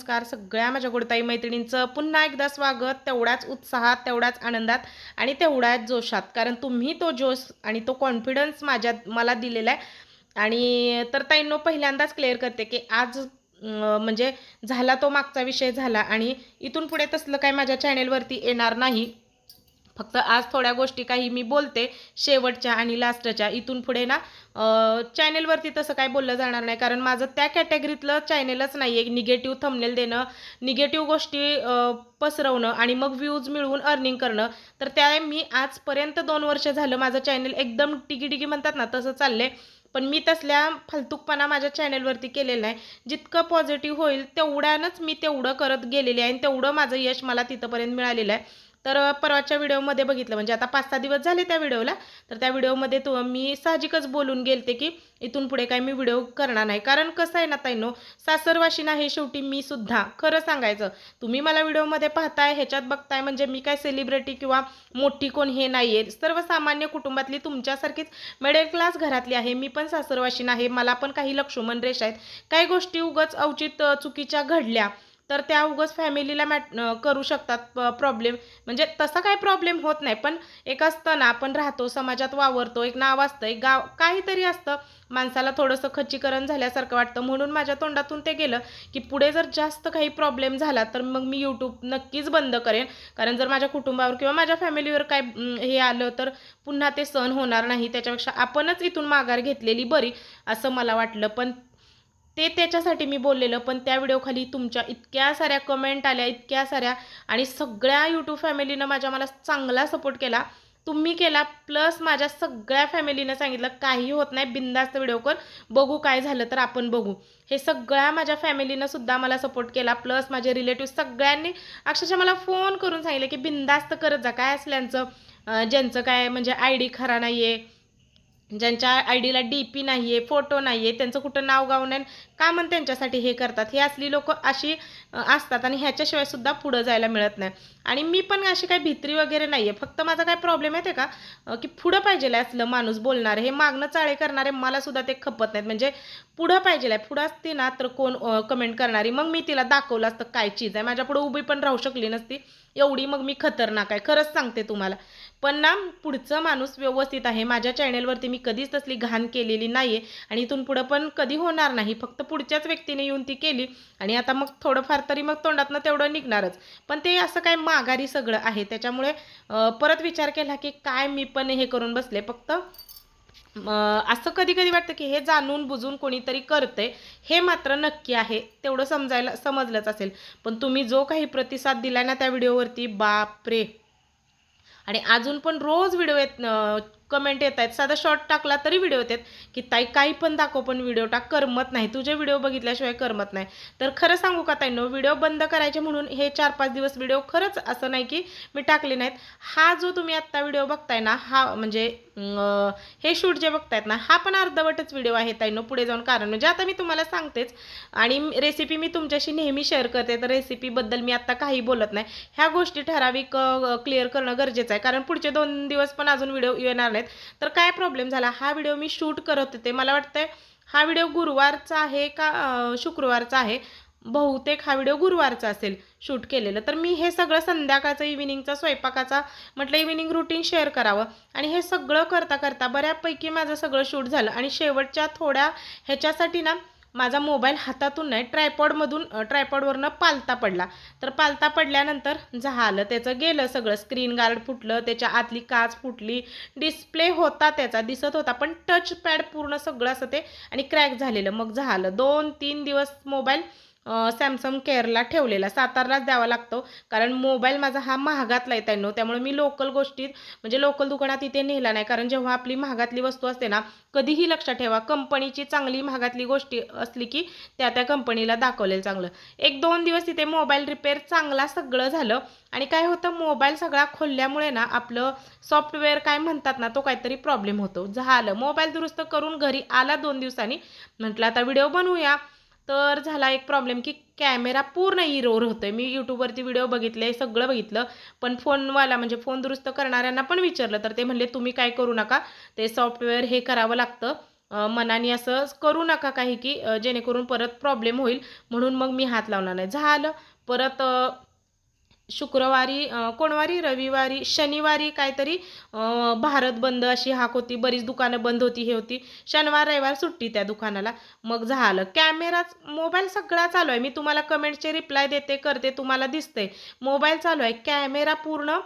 नमस्कार. सगळ्या माझ्या गोडताई मैत्रिणींचं पुन्हा एकदा स्वागत. तेवढ्याच उत्साहात तेवढ्याच आनंदात आणि तेवढ्याच जोशात. कारण तुम्ही तो जोश आणि तो कॉन्फिडन्स माझ्या मला दिलेला आहे. आणि तर ताईंनो पहिल्यांदाच क्लिअर करते की आज म्हणजे झाला तो मागचा विषय झाला आणि इथून पुढे तसलं काय माझ्या चॅनेलवरती येणार नाही. फक्त आज थोड्या गोष्टी काही मी बोलते शेवटच्या आणि लास्टच्या. इथून पुढे ना चॅनेलवरती तसं काय बोललं जाणार नाही कारण माझं त्या कॅटेगरीतलं चॅनेलच नाही आहे. निगेटिव्ह थंबनेल देणं निगेटिव्ह गोष्टी पसरवणं आणि मग व्ह्यूज मिळवून अर्निंग करणं. तर त्या मी आजपर्यंत दोन वर्ष झालं माझं चॅनेल एकदम टिकीटिकी म्हणतात ना तसं चाललंय. पण मी तसल्या फालतूकपणा माझ्या चॅनेलवरती केलेला नाही. जितकं पॉझिटिव्ह होईल तेवढ्यानंच मी तेवढं करत गेलेली आहे आणि तेवढं माझं यश मला तिथंपर्यंत मिळालेलं आहे. तर परवाच्या व्हिडिओमध्ये बघितलं. म्हणजे आता पाच सहा दिवस झाले त्या व्हिडिओला. तर त्या व्हिडिओमध्ये तो मी साहजिकच बोलून गेलते की इथून पुढे काय मी व्हिडिओ करणार नाही. कारण कसं आहे ना ताईनो सासरवाशी आहे शेवटी मी सुद्धा. खरं सांगायचं तुम्ही मला व्हिडिओमध्ये पाहताय ह्याच्यात बघताय म्हणजे मी काय सेलिब्रिटी किंवा मोठी कोण हे नाही आहे सर्वसामान्य कुटुंबातली तुमच्यासारखीच मिडल क्लास घरातली आहे. मी पण सासरवाशीन आहे मला पण काही लक्ष्मण रेष आहेत. काही गोष्टी उगच अवचित चुकीच्या घडल्या. तर त्या उगच फॅमिलीला मॅट करू शकतात प्रॉब्लेम म्हणजे तसा काही प्रॉब्लेम होत नाही पण एक असतं ना आपण राहतो समाजात वावरतो एक नाव असतं एक गाव काहीतरी असतं. माणसाला थोडंसं खच्चीकरण झाल्यासारखं वाटतं. म्हणून माझ्या तोंडातून ते गेलं की पुढे जर जास्त काही प्रॉब्लेम झाला तर मग मी यूट्यूब नक्कीच बंद करेन. कारण जर माझ्या कुटुंबावर किंवा माझ्या फॅमिलीवर काय हे आलं तर पुन्हा ते सहन होणार नाही. त्याच्यापेक्षा आपणच इथून माघार घेतलेली बरी असं मला वाटलं. पण ते त्याच्यासाठी मी बोललेलं पण त्या व्हिडिओखाली तुमच्या इतक्या साऱ्या कमेंट आल्या इतक्या साऱ्या आणि सगळ्या यूट्यूब फॅमिलीनं माझ्या मला चांगला सपोर्ट केला. तुम्ही केला प्लस माझ्या सगळ्या फॅमिलीनं सांगितलं काही होत नाही बिंदास्त व्हिडिओ कर बघू काय झालं तर आपण बघू. हे सगळ्या माझ्या फॅमिलीनं सुद्धा मला सपोर्ट केला प्लस माझे रिलेटिव्ह सगळ्यांनी अक्षरशः मला फोन करून सांगितलं की बिंदास्त करत जा काय असल्यांचं? ज्यांचं काय म्हणजे आय डी खरा नाही आहे ज्यांच्या आय डीला डी पी नाही आहे फोटो नाही आहे त्यांचं कुठं नाव गाव नाही का मग त्यांच्यासाठी हे करतात? हे असली लोक अशी असतात आणि ह्याच्याशिवाय सुद्धा पुढं जायला मिळत नाही. आणि मी पण अशी काही भित्री वगैरे नाही आहे फक्त माझा काय प्रॉब्लेम आहे का? की पुढं पाहिजे असलं माणूस बोलणारे हे मागणं चाळे करणारे मला सुद्धा ते खपत नाहीत. म्हणजे पुढं पाहिजे पुढं असते ना तर कोण कमेंट करणारी? मग मी तिला दाखवलं असतं काय चीज आहे. माझ्या पुढं उभी पण राहू शकली नसती. एवढी मग मी खतरनाक आहे. खरंच सांगते तुम्हाला. पण ना पुढचं माणूस व्यवस्थित आहे. माझ्या चॅनेलवरती मी कधीच तसली घाण केलेली नाही आहे आणि इथून पुढं पण कधी होणार नाही. फक्त पुढच्याच व्यक्तीने येऊन ती केली आणि आता मग थोडंफार तरी मग तोंडातनं तेवढं निघणारच. पण ते असं काय माघारी सगळं आहे. त्याच्यामुळे परत विचार केला की काय मी पण हे करून बसले. फक्त असं कधी कधी वाटतं की हे जाणून बुजून कोणीतरी करते हे मात्र नक्की आहे. तेवढं समजायला समजलंच असेल. पण तुम्ही जो काही प्रतिसाद दिला ना त्या व्हिडिओवरती बाप रे आणि अजून पण रोज व्हिडिओ येत कमेंट येत आहेत. साधा शॉर्ट टाकला तरी व्हिडिओ येतात की ताई काही पण दाखव पण व्हिडिओ टाक. करमत नाही. तुझे व्हिडिओ बघितल्याशिवाय करमत नाही. तर खरं सांगू का ताईंनो व्हिडिओ बंद करायचे म्हणून हे चार पाच दिवस व्हिडिओ खरंच असं नाही की मी टाकले नाहीत. हा जो तुम्ही आत्ता व्हिडिओ बघताय ना हा म्हणजे हे शूट जे बघतायत ना हा पण अर्धवटच व्हिडिओ आहे ताईंनो पुढे जाऊन कारण. म्हणजे आता मी तुम्हाला सांगतेच आणि रेसिपी मी तुमच्याशी नेहमी शेअर करते तर रेसिपीबद्दल मी आत्ता काही बोलत नाही. ह्या गोष्टी ठराविक क्लिअर करणं गरजेचं आहे. कारण पुढचे दोन दिवस पण अजून व्हिडिओ येणार आहेत. तर काय प्रॉब्लेम झाला? हा व्हिडिओ मी शूट करत होते. मला वाटतंय हा व्हिडिओ गुरुवारचा आहे का शुक्रवारचा आहे? बहुतेक हा व्हिडिओ गुरुवारचा असेल शूट केलेलं. तर मी हे सगळं संध्याकाळचं इव्हिनिंगचा स्वयंपाकाचा म्हटलं इव्हिनिंग रुटीन शेअर करावं. आणि हे सगळं करता करता बऱ्यापैकी माझं सगळं शूट झालं. आणि शेवटच्या थोड्या ह्याच्यासाठी ना माझा मोबाईल हातातून नाही ट्रायपॉडमधून ट्रायपॉडवरनं पालता पडला. तर पालता पडल्यानंतर झालं त्याचं गेलं सगळं. स्क्रीन गार्ड फुटलं त्याच्या आतली काच फुटली डिस्प्ले होता त्याचा दिसत होता पण टच पॅड पूर्ण सगळं असं ते आणि क्रॅक झालेलं. मग झालं दोन तीन दिवस मोबाईल सॅमसंग केअरला ठेवलेला. सातारलाच द्यावा लागतो. कारण मोबाईल माझा हा महागातला आहे त्यांनो. त्यामुळे मी लोकल गोष्टीत म्हणजे लोकल दुकानात इथे नेला नाही. कारण जेव्हा आपली महागातली वस्तू असते ना कधीही लक्षात ठेवा कंपनीची चांगली महागातली गोष्टी असली की त्या त्या कंपनीला दाखवलेलं चांगलं. एक दोन दिवस तिथे मोबाईल रिपेअर चांगला सगळं झालं. आणि काय होतं मोबाईल सगळा खोलल्यामुळे ना आपलं सॉफ्टवेअर काय म्हणतात ना तो काहीतरी प्रॉब्लेम होतो. झालं. मोबाईल दुरुस्त करून घरी आला दोन दिवसांनी. म्हटलं आता व्हिडिओ बनवूया. तर झाला एक प्रॉब्लेम की कॅमेरा पूर्ण इरोर आहे मी यूट्यूबवरती व्हिडिओ बघितले सगळं बघितलं पण फोनवाला म्हणजे फोन दुरुस्त करणाऱ्यांना पण विचारलं. तर ते म्हणले तुम्ही काय करू नका ते सॉफ्टवेअर हे करावं लागतं. मनाने असं करू नका काही की जेणेकरून परत प्रॉब्लेम होईल. म्हणून मग मी हात लावला नाही. झालं. परत शुक्रवारी कोणवारी? रविवारी शनिवारी काहीतरी भारत बंद अशी हाक होती. बरीच दुकानं बंद होती हे होती. शनिवार रविवार सुट्टी त्या दुकानाला. मग झालं. कॅमेराच मोबाईल सगळा चालू आहे. मी तुम्हाला कमेंटचे रिप्लाय देते करते तुम्हाला दिसतंय. मोबाईल चालू आहे. कॅमेरा पूर्ण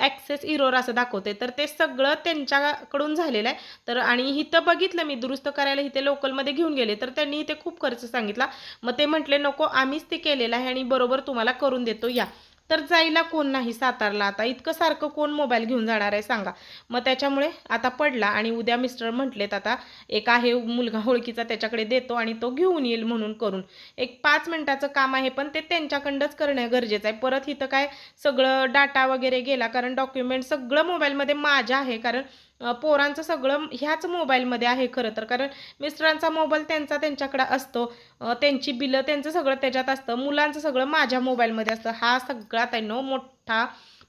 ॲक्सेस इरोर असं दाखवते तर ते सगळं त्यांच्याकडून झालेलं आहे. तर आणि इथं बघितलं मी दुरुस्त करायला इथे लोकलमध्ये घेऊन गेले. तर त्यांनी इथे खूप खर्च सांगितला. मग ते म्हटले नको आम्हीच ते केलेलं आहे आणि बरोबर तुम्हाला करून देतो या. तर जायला कोण नाही सातारला आता. इतकं सारखं कोण मोबाईल घेऊन जाणार आहे सांगा. मग त्याच्यामुळे आता पडला आणि उद्या मिस्टर म्हटलेत आता एक आहे मुलगा ओळखीचा त्याच्याकडे देतो आणि तो घेऊन येईल म्हणून करून. एक पाच मिनिटाचं काम आहे पण ते त्यांच्याकडंच करणं गरजेचं आहे. परत इथं काय सगळं डाटा वगैरे गेला कारण डॉक्युमेंट सगळं मोबाईलमध्ये माझ्या आहे. कारण पोरांचं सगळं ह्याच मोबाईलमध्ये आहे खरं तर. कारण मिस्टरांचा मोबाईल त्यांचा त्यांच्याकडे असतो. त्यांची बिलं त्यांचं सगळं त्याच्यात असतं. मुलांचं सगळं माझ्या मोबाईलमध्ये असतं. हा सगळा त्यांनो मोठा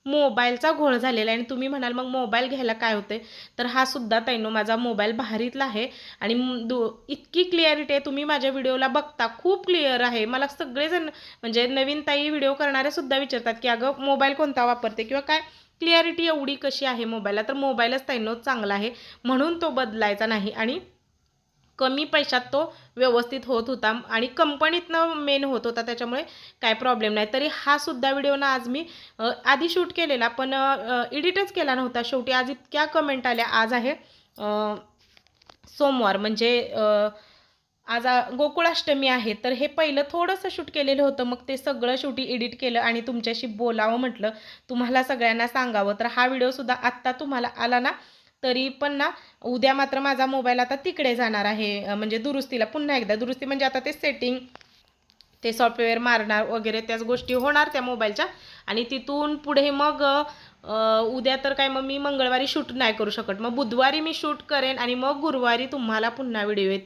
मोबाईलचा घोळ झालेला आहे. आणि तुम्ही म्हणाल मग मोबाईल घ्यायला काय होते तर हा सुद्धा तैनो माझा मोबाईल भारीतला आहे. आणि दु इतकी क्लिअरिटी आहे. तुम्ही माझ्या व्हिडिओला बघता खूप क्लिअर आहे. मला सगळेजण म्हणजे नवीन ताई व्हिडिओ करणारे सुद्धा विचारतात की अगं मोबाईल कोणता वापरते? किंवा काय? क्लिअरिटी एवढी कशी आहे मोबाईलला? तर मोबाईलच तैनो चांगला आहे. म्हणून तो बदलायचा नाही आणि कमी पैशात तो व्यवस्थित होत होता आणि कंपनीतनं मेन होत होता त्याच्यामुळे काय प्रॉब्लेम नाही. तरी हा सुद्धा व्हिडिओ ना आज मी आधी शूट केलेला पण एडिटच केला नव्हता. शेवटी आज इतक्या कमेंट आल्या. आज आहे सोमवार म्हणजे आज गोकुळाष्टमी आहे तर हे पहिलं थोडंसं शूट केलेलं होतं मग ते सगळं शेवटी एडिट केलं आणि तुमच्याशी बोलावं म्हटलं. तुम्हाला सगळ्यांना सांगावं तर हा व्हिडिओसुद्धा आत्ता तुम्हाला आला ना तरी पण ना उद्या मात्र माझा मोबाईल आता तिकडे जाणार आहे म्हणजे दुरुस्तीला पुन्हा एकदा दुरुस्ती म्हणजे आता ते सेटिंग ते सॉफ्टवेअर मारणार वगैरे त्याच गोष्टी होणार त्या मोबाईलच्या. आणि तिथून पुढे मग उद्या तर काय मग मी मंगळवारी शूट नाही करू शकत. मग बुधवारी मी शूट करेन आणि मग गुरुवारी तुम्हाला पुन्हा व्हिडिओ येत.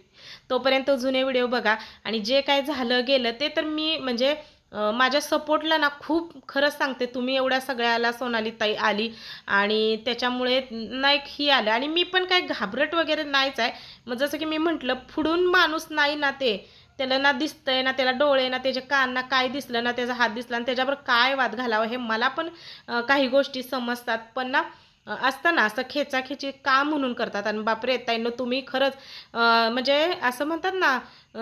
तोपर्यंत जुने व्हिडिओ बघा. आणि जे काय झालं गेलं ते तर मी म्हणजे माझ्या सपोर्टला ना खूप खरंच सांगते. तुम्ही एवढ्या सगळ्याला सोनाली ताई आली आणि त्याच्यामुळे नाईक ही आलं. आणि मी पण काय घाबरट वगैरे नाहीच आहे. मग जसं की मी म्हटलं पुढून माणूस नाही ना ते. त्याला ना दिसतंय ना त्याला डोळे ना त्याचे कान ना काय दिसलं ना त्याचा हात दिसला आणि त्याच्याबरोबर काय वाद घालावं हे मला पण काही गोष्टी समजतात. पण ना असताना असतं ना असं खेचाखेची का म्हणून करतात. आणि बापरे ताईनं तुम्ही खरंच म्हणजे असं म्हणतात ना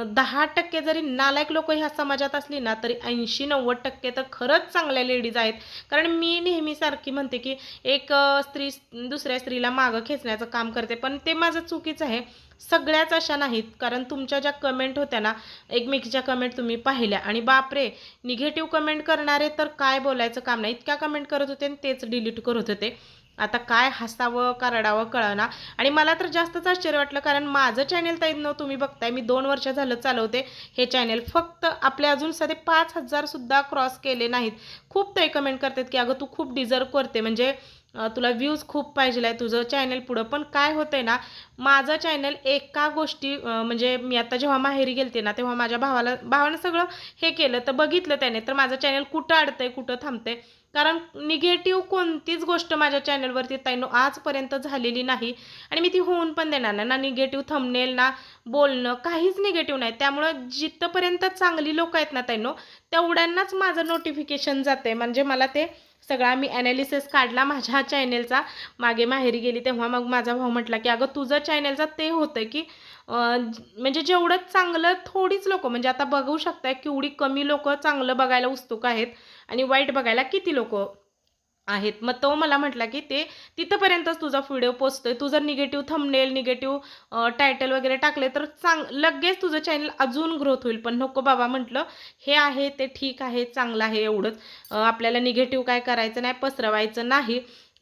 दहा टक्के जरी नालायक लोक ह्या समाजात असली ना तरी ऐंशी नव्वद टक्के तर खरंच चांगल्या लेडीज आहेत. कारण मी नेहमीसारखी म्हणते की एक स्त्री दुसऱ्या स्त्रीला मागं खेचण्याचं काम करते. पण ते माझं चुकीचं आहे. सगळ्याच अशा नाहीत. कारण तुमच्या ज्या कमेंट होत्या ना एकमेकीच्या कमेंट तुम्ही पाहिल्या. आणि बापरे निगेटिव्ह कमेंट करणारे तर काय बोलायचं काम नाही. इतक्या कमेंट करत होते आणि तेच डिलीट करत होते. आता काय हसावं का रडावं कळना. आणि मला तर जास्तच आश्चर्य वाटलं कारण माझं चॅनेल ताईंनो तुम्ही बघताय मी दोन वर्ष झालं चालवते. हे चॅनेल फक्त आपले अजून साधे पाच हजारसुद्धा क्रॉस केले नाहीत. खूप ते कमेंट करतात की अगं तू खूप डिझर्व करते. म्हणजे तुला व्ह्यूज खूप पाहिजे आहे तुझं चॅनल पुढं. पण काय होतंय ना माझं चॅनल एका गोष्टी म्हणजे मी आता जेव्हा माहेरी गेलते ना तेव्हा माझ्या भावाला भावानं सगळं हे केलं तर बघितलं त्याने. तर माझं चॅनल कुठं अडतंय कुठं थांबतंय कारण निगेटिव्ह कोणतीच गोष्ट माझ्या चॅनलवरती ताईनो आजपर्यंत झालेली नाही. आणि मी ती होऊन पण देणार नाही. ना निगेटिव्ह थंबनेल ना बोलणं काहीच निगेटिव्ह नाही. त्यामुळं जिथपर्यंत चांगली लोक आहेत ना ताईनो तेवढ्यांनाच माझं नोटिफिकेशन जाते म्हणजे मला ते सगळा मी ॲनालिसिस काढला माझ्या चॅनेलचा मागे माहेरी गेली तेव्हा मग माझा भाऊ म्हटला की अगं तुझं चॅनेलचा ते होतं की म्हणजे जेवढं चांगलं थोडीच लोक म्हणजे आता बघू शकताय केवढी कमी लोक चांगलं बघायला उत्सुक आहेत. आणि वाईट बघायला किती लोक आहेत. मग तो मला म्हटला की ते तिथंपर्यंतच तुझा व्हिडिओ पोचतोय. तू जर निगेटिव्ह थंबनेल निगेटिव्ह टायटल वगैरे टाकले तर चांग लगेच तुझं चॅनल अजून ग्रोथ होईल. पण नको बाबा म्हटलं हे आहे ते ठीक आहे चांगलं आहे एवढंच. आपल्याला निगेटिव्ह काय करायचं नाही पसरवायचं नाही.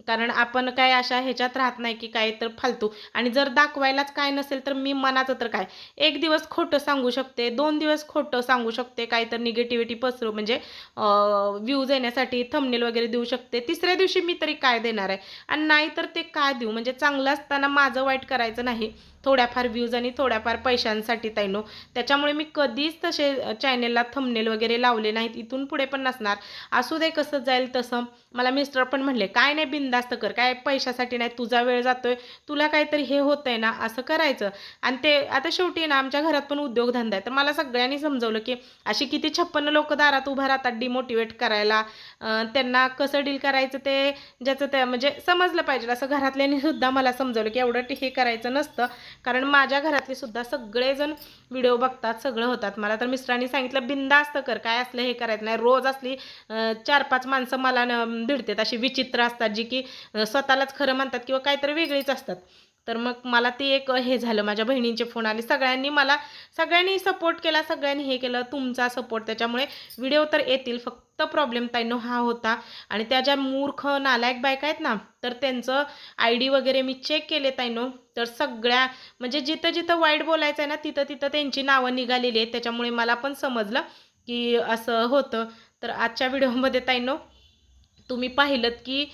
कारण आपण काय अशा ह्याच्यात राहत नाही की काय तर फालतू. आणि जर दाखवायलाच काय नसेल तर मी मनाचं तर काय? एक दिवस खोटं सांगू शकते दोन दिवस खोटं सांगू शकते काय तर निगेटिव्हिटी पसरू म्हणजे व्ह्यूज येण्यासाठी थंबनेल वगैरे देऊ शकते. तिसऱ्या दिवशी मी तरी काय देणार आहे? आणि नाही तर ते काय देऊ? म्हणजे चांगलं असताना माझं वाईट करायचं नाही. थोड्याफार व्ह्यूज आणि थोड्याफार पैशांसाठी ताईनो. त्याच्यामुळे मी कधीच तसे चॅनेलला थंबनेल वगैरे लावले नाहीत. इथून पुढे पण नसणार. असू दे कसं जाईल तसं. मला मिस्टर पण म्हणले काय नाही बिंदास्त कर. काय पैशासाठी नाही. तुझा वेळ जातोय. तुला काहीतरी हे होतंय ना असं करायचं. आणि ते आता शेवटी ना आमच्या घरात पण उद्योगधंदा आहे. तर मला सगळ्यांनी समजवलं की अशी किती छप्पन्न लोक दारात उभा राहतात डिमोटिवेट करायला. त्यांना कसं डील करायचं ते ज्याचं ते म्हणजे समजलं पाहिजे. असं घरातल्यांनी सुद्धा मला समजवलं की एवढं हे करायचं नसतं. कारण माझ्या घरातले सुद्धा सगळेजण व्हिडिओ बघतात सगळं होतात. मला तर मिस्टरांनी सांगितलं बिंदास्त कर काय असलं हे करायचं नाही. रोज असली चार पाच माणसं मला भिडतात. अशी विचित्र असतात जी की स्वतःलाच खरं म्हणतात किंवा काहीतरी वेगळीच असतात. तर मग मला ते एक हे झालं. माझ्या बहिणींचे फोन आले. सगळ्यांनी मला सगळ्यांनी सपोर्ट केला. सगळ्यांनी हे केलं. तुमचा सपोर्ट त्याच्यामुळे व्हिडिओ तर येतील. फक्त प्रॉब्लेम ताईनो हा होता. आणि त्या ज्या मूर्ख नालायक बायका आहेत ना तर त्यांचं आय डी वगैरे मी चेक केले ताईनो. तर सगळ्या म्हणजे जिथं जिथं वाईट बोलायचं आहे ना तिथं तिथं त्यांची नावं निघालेली आहेत. त्याच्यामुळे मला पण समजलं की असं होतं. तर आजच्या व्हिडिओमध्ये ताईनो तुम्ही पाहिलं की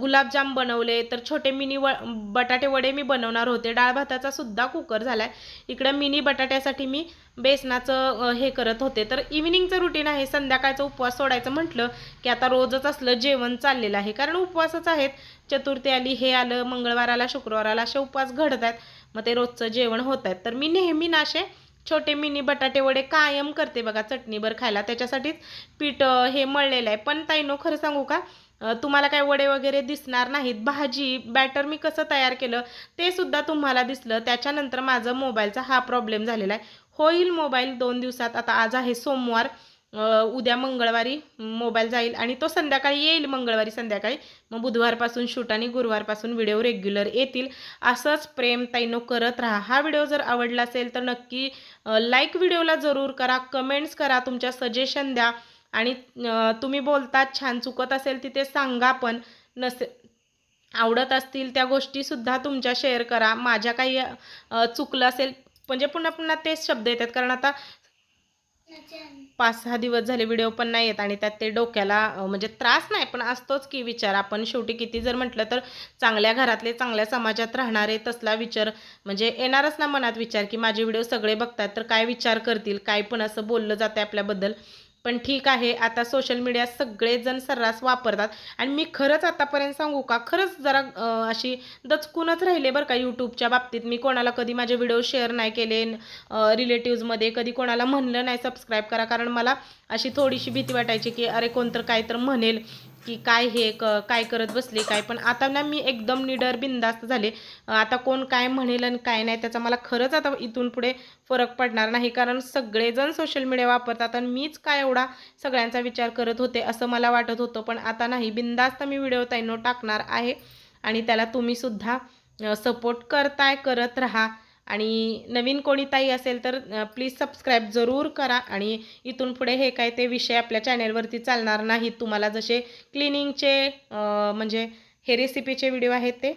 गुलाबजाम बनवले तर छोटे मिनी व बटाटे वडे मी बनवणार होते. डाळ भाताचा सुद्धा कुकर झाला आहे इकडं मिनी बटाट्यासाठी मी बेसनाचं हे करत होते. तर इव्हिनिंगचं रुटीन आहे. संध्याकाळचं उपवास सोडायचं म्हटलं की आता रोजच असलं जेवण चाललेलं आहे. कारण उपवासच आहेत. चतुर्थी आली हे आलं मंगळवाराला शुक्रवाराला असे उपवास घडत आहेत मग ते रोजचं जेवण होत आहेत तर मी नेहमी नाशे छोटे मिनी बटाटे वडे कायम करते बघा चटणीवर खायला. त्याच्यासाठीच पीठ हे मळलेलं आहे. पण ताईनो खरं सांगू का? तुम्हाला काय वडे वगैरे दिसणार नाहीत. भाजी बॅटर मी कसं तयार केलं ते सुद्धा तुम्हाला दिसलं. त्याच्यानंतर माझं मोबाईलचा हा प्रॉब्लेम झालेला आहे. होईल मोबाईल दोन दिवसात. आता आज आहे सोमवार. उद्या मंगळवारी मोबाईल जाईल आणि तो संध्याकाळी येईल मंगळवारी संध्याकाळी. मग बुधवारपासून शूट आणि गुरुवारपासून व्हिडिओ रेग्युलर येतील. असंच प्रेम ताईनो करत राहा. हा व्हिडिओ जर आवडला असेल तर नक्की लाईक व्हिडिओला जरूर करा. कमेंट्स करा. तुमच्या सजेशन द्या. आणि तुम्ही बोलतात छान चुकत असेल तिथे सांगा पण नसे आवडत असतील त्या गोष्टीसुद्धा तुमच्या शेअर करा. माझ्या काही चुकलं असेल म्हणजे पुन्हा पुन्हा तेच शब्द येतात. कारण आता पाच सहा दिवस झाले व्हिडिओ पण नाही येत आणि त्यात ते डोक्याला म्हणजे त्रास नाही पण असतोच की विचार. आपण शेवटी किती जर म्हटलं तर चांगल्या घरातले चांगल्या समाजात राहणारे तसला विचार म्हणजे येणारच ना मनात विचार की माझे व्हिडिओ सगळे बघतात तर काय विचार करतील काय पण असं बोललं जातं आपल्याबद्दल. पण ठीक आहे आता सोशल मीडिया सगळेजण सर्रास वापरतात. आणि मी खरंच आतापर्यंत सांगू का खरंच जरा अशी दचकूनच राहिले बरं का यूट्यूबच्या बाबतीत. मी कोणाला कधी माझे व्हिडिओ शेअर नाही केले रिलेटिव्जमध्ये कधी कोणाला म्हणलं नाही सबस्क्राईब करा. कारण मला अशी थोडीशी भीती वाटायची की अरे कोणतं काय तर म्हणेल. की काय हे क काय करत बसले काय पण. आता ना मी एकदम निडर बिंदास्त झाले. आता कोण काय म्हणेल आणि काय नाही त्याचा मला खरंच आता इथून पुढे फरक पडणार नाही. कारण सगळेजण सोशल मीडिया वापरतात आणि मीच काय एवढा सगळ्यांचा विचार करत होते असं मला वाटत होतं. पण आता नाही बिंदास्त मी व्हिडिओ ताईनो टाकणार आहे. आणि त्याला तुम्हीसुद्धा सपोर्ट करताय करत राहा. आणि नवीन कोणी ताई असेल तर प्लीज सबस्क्राईब जरूर करा आणि इथून पुढे हे काय ते विषय आपल्या चॅनेलवरती चालणार नाहीत. तुम्हाला जसे क्लिनिंगचे म्हणजे हे रेसिपीचे व्हिडिओ आहेत ते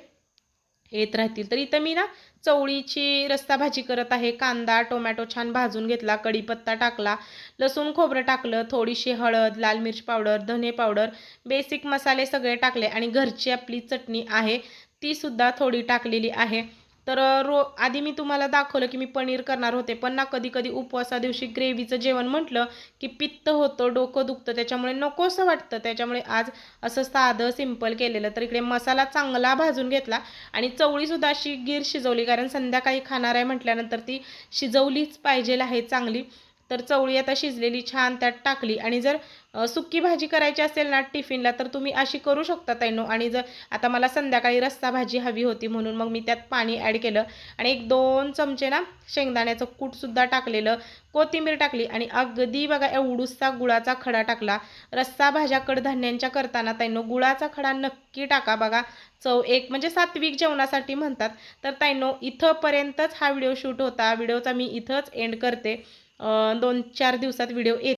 येत राहतील. तर इथं मी ना चवळीची रस्ता भाजी करत आहे. कांदा टोमॅटो छान भाजून घेतला कढीपत्ता टाकला लसूण खोबरं टाकलं थोडीशी हळद लाल मिरच पावडर धने पावडर बेसिक मसाले सगळे टाकले आणि घरची आपली चटणी आहे तीसुद्धा थोडी टाकलेली आहे. तर रो आधी मी तुम्हाला दाखवलं की मी पनीर करणार होते पण ना कधी कधी उपवासा दिवशी ग्रेव्हीचं जेवण म्हटलं की पित्त होतं डोकं दुखतं त्याच्यामुळे नकोसं वाटतं. त्याच्यामुळे आज असं साधं सिंपल केलेलं. तर इकडे मसाला चांगला भाजून घेतला आणि चवळीसुद्धा अशी गीर शिजवली कारण संध्याकाळी खाणार आहे म्हटल्यानंतर ती शिजवलीच पाहिजे आहे चांगली. तर चवळी आता शिजलेली छान त्यात टाकली. आणि जर सुक्की भाजी करायची असेल ना टिफिनला तर तुम्ही अशी करू शकता तैनो आणि जर आता मला संध्याकाळी रस्सा भाजी हवी होती म्हणून मग मी त्यात पाणी ॲड केलं. आणि एक दोन चमचे ना शेंगदाण्याचं कूटसुद्धा टाकलेलं कोथिंबीर टाकली. आणि अगदी बघा एवढूसा गुळाचा खडा टाकला. रस्सा भाज्या कडधान्यांच्या करताना तैनो गुळाचा खडा नक्की टाका बघा. चव एक म्हणजे सात्विक जेवणासाठी म्हणतात. तर तैनो इथंपर्यंतच हा व्हिडिओ शूट होता. व्हिडिओचा मी इथंच एंड करते. दोन चार दिवसात व्हिडिओ येत